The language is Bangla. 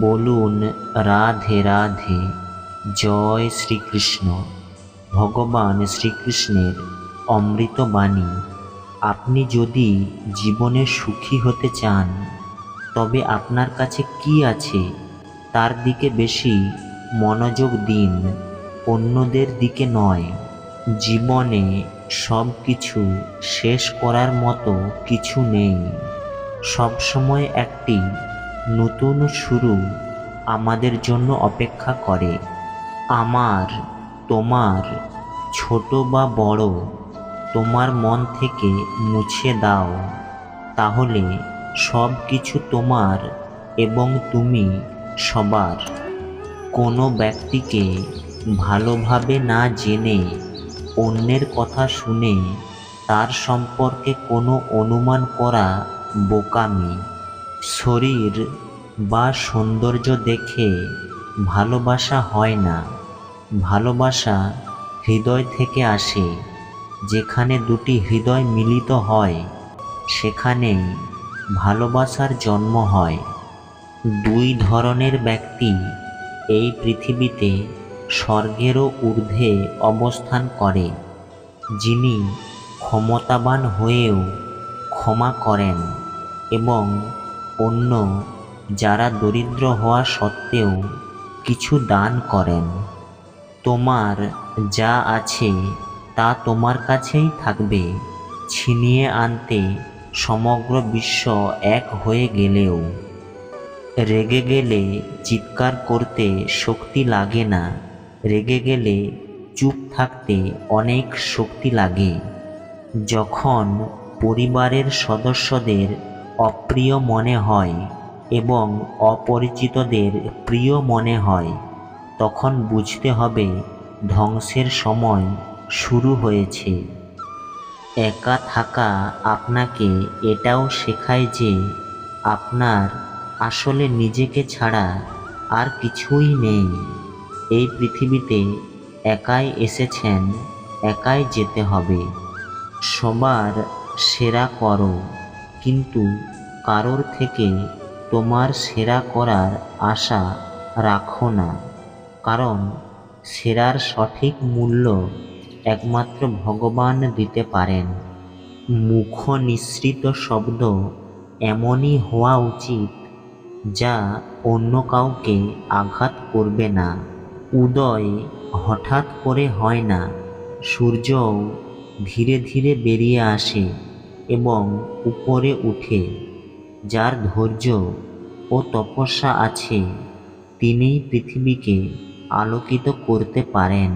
বলুন, রাধে রাধে, জয় শ্রীকৃষ্ণ। ভগবান শ্রীকৃষ্ণের অমৃত বাণী আপনি যদি জীবনে সুখী হতে চান, তবে আপনার কাছে কি আছে? তার দিকে বেশি মনোযোগ দিন, অন্যদের দিকে নয়। জীবনে সব কিছু শেষ করার মতো কিছু নেই। সবসময় একটি নতুন শুরু আমাদের জন্য অপেক্ষা করে। আমার, তোমার, ছোট বা বড়, তোমার মন থেকে মুছে দাও। তাহলে সব কিছু তোমার এবং তুমি সবার। কোনো ব্যক্তিকে ভালোভাবে না জেনে, অন্যের কথা শুনে তার সম্পর্কে কোনো অনুমান করা বোকামি। শরীর বা সৌন্দর্য দেখে ভালোবাসা হয় না। ভালোবাসা হৃদয় থেকে আসে, যেখানে দুটি হৃদয় মিলিত হয় সেখানেই ভালোবাসার জন্ম হয়। দুই ধরনের ব্যক্তি এই পৃথিবীতে স্বর্গেরও ঊর্ধ্বে অবস্থান করে, যিনি ক্ষমতাবান হয়েও ক্ষমা করেন এবং অন্য যারা দরিদ্র হওয়া সত্ত্বেও কিছু দান করেন। তোমার যা আছে তা তোমার কাছেই থাকবে, ছিনিয়ে আনতে সমগ্র বিশ্ব এক হয়ে গেলেও। রেগে গেলে চিৎকার করতে শক্তি লাগে না, রেগে গেলে চুপ থাকতে অনেক শক্তি লাগে। যখন পরিবারের সদস্যদের অপ্রিয় মনে হয় এবং অপরিচিতদের প্রিয় মনে হয়, তখন বুঝতে হবে ধ্বংসের সময় শুরু হয়েছে। একা থাকা আপনাকে এটাও শেখায় যে আপনার আসলে নিজেকে ছাড়া আর কিছুই নেই। এই পৃথিবীতে একাই এসেছেন, একাই যেতে হবে। সবার সেরা করো। কিন্তু কারোর থেকে তোমার সেরা করার আশা রাখো না, কারণ সেরার সঠিক মূল্য একমাত্র ভগবান দিতে পারেন। মুখ নিঃসৃত শব্দ এমনই হওয়া উচিত যা অন্য কাউকে আঘাত করবে না। উদয় হঠাৎ করে হয় না, সূর্যও ধীরে ধীরে বেরিয়ে আসে। এবং উপরে উঠে যার ধৈর্য ও তপস্যা আছে তিনিই পৃথিবীকে আলোকিত করতে পারেন।